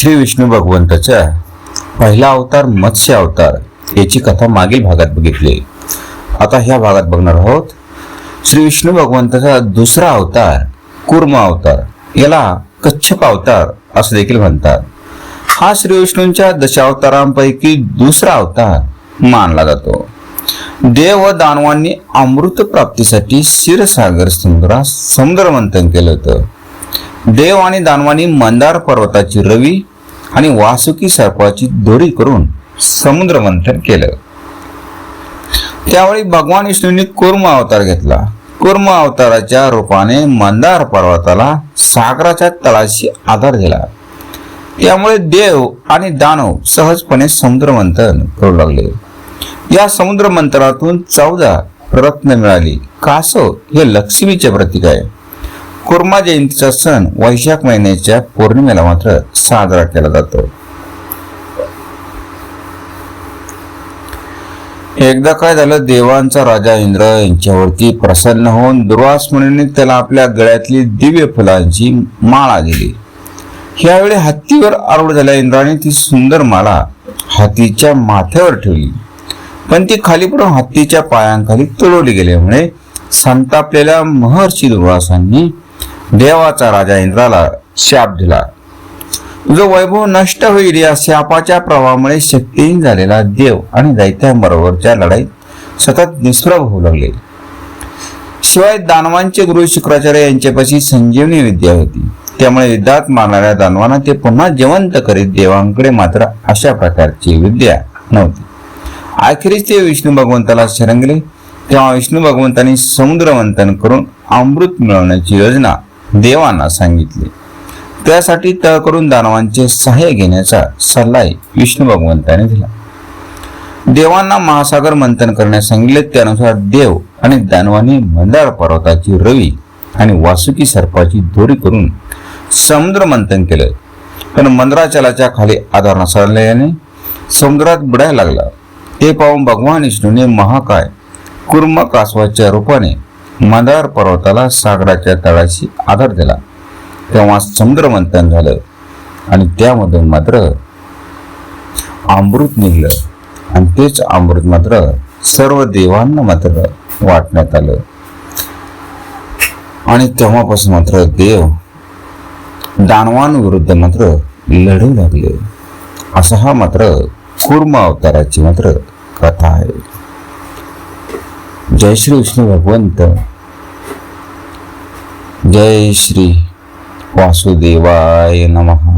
श्री विष्णू भगवंताच्या पहिला अवतार मत्स्य अवतार याची कथा मागील भागात बघितली. आता ह्या भागात बघणार आहोत. श्री विष्णू भगवंताचा दुसरा अवतार कुर्म अवतार याला कच्छप अवतार असं देखील म्हणतात. हा श्री विष्णूंच्या दशावतारांपैकी दुसरा अवतार मानला जातो. देव व दानवांनी अमृत प्राप्तीसाठी क्षीरसागर समुद्रात समुद्र मंथन केलं होतं. देव आणि दानवानी मंदार पर्वताची रवी आणि वासुकी सर्पाची दोरी करून समुद्र मंथन केलं. त्यावेळी भगवान विष्णूंनी कुर्म अवतार घेतला. कुर्म अवताराच्या रूपाने मंदार पर्वताला सागराच्या तळाशी आधार दिला. त्यामुळे देव आणि दानव सहजपणे समुद्र मंथन करू लागले. या समुद्र मंथनातून चौदा रत्न मिळाली. कासव हे लक्ष्मीचे प्रतीक आहे. कुर्मा जयंतीचा सण वैशाख महिन्याच्या पौर्णिमेला मात्र साजरा केला जातो. एकदा काय झालं देवांचा राजा इंद्र यांच्यावरती प्रसन्न होऊन दुर्वास म्हणून त्याला आपल्या गळ्यातली दिव्य फुलांची माळा दिली. ह्यावेळी हत्तीवर आरूढ झाल्या इंद्राने ती सुंदर माळा हत्तीच्या माथ्यावर ठेवली. पण ती खाली पडून हत्तीच्या पायांखाली तुडवली गेल्यामुळे संतापलेल्या महर्षी दुर्वासांनी देवाचा राजा इंद्राला शाप दिला. जो वैभव नष्ट होईल या शापाच्या प्रभावामुळे शक्तीहीन झालेला देव आणि दैत्यांबरोबरच्या लढाईत सतत निष्प्रभ होऊ लागले. शिवाय दानवांचे गुरु शुक्राचार्य यांच्यापाशी संजीवनी विद्या होती. त्यामुळे युद्धात मारणाऱ्या दानवांना ते पुन्हा जिवंत करीत देवांकडे मात्र अशा प्रकारची विद्या नव्हती. अखेरीस ते विष्णू भगवंताला शरंगले. तेव्हा विष्णू भगवंतांनी समुद्र मंथन करून अमृत मिळवण्याची योजना देवांना सांगितले. त्यासाठी तळ करून दानवांचे सहाय्य घेण्याचा सल्लाही विष्णू भगवंताने दिला. देवांना महासागर मंथन करण्यास सांगितले त्यानुसार देव आणि दानवांनी मंदार पर्वताची रवी आणि वासुकी सर्पाची दोरी करून समुद्र मंथन केलं. पण मंदराचलाच्या खाली आधार नसल्याने समुद्रात बुडायला लागला. ते पाहून भगवान विष्णूने महाकाय कुर्म कासवाच्या रूपाने मंदार पर्वताला सागराच्या तळाशी आधार दिला. तेव्हा समुद्र मंथन झालं आणि त्यामधून मात्र अमृत निघलं. आणि तेच अमृत मात्र सर्व देवांना मात्र वाटण्यात आलं. आणि तेव्हापासून मात्र देव दानवांविरुद्ध मात्र लढू लागले. असा हा मात्र कुर्म अवताराची मात्र कथा आहे. जय श्री विष्णू भगवंत. जय श्री वासुदेवाय नमः.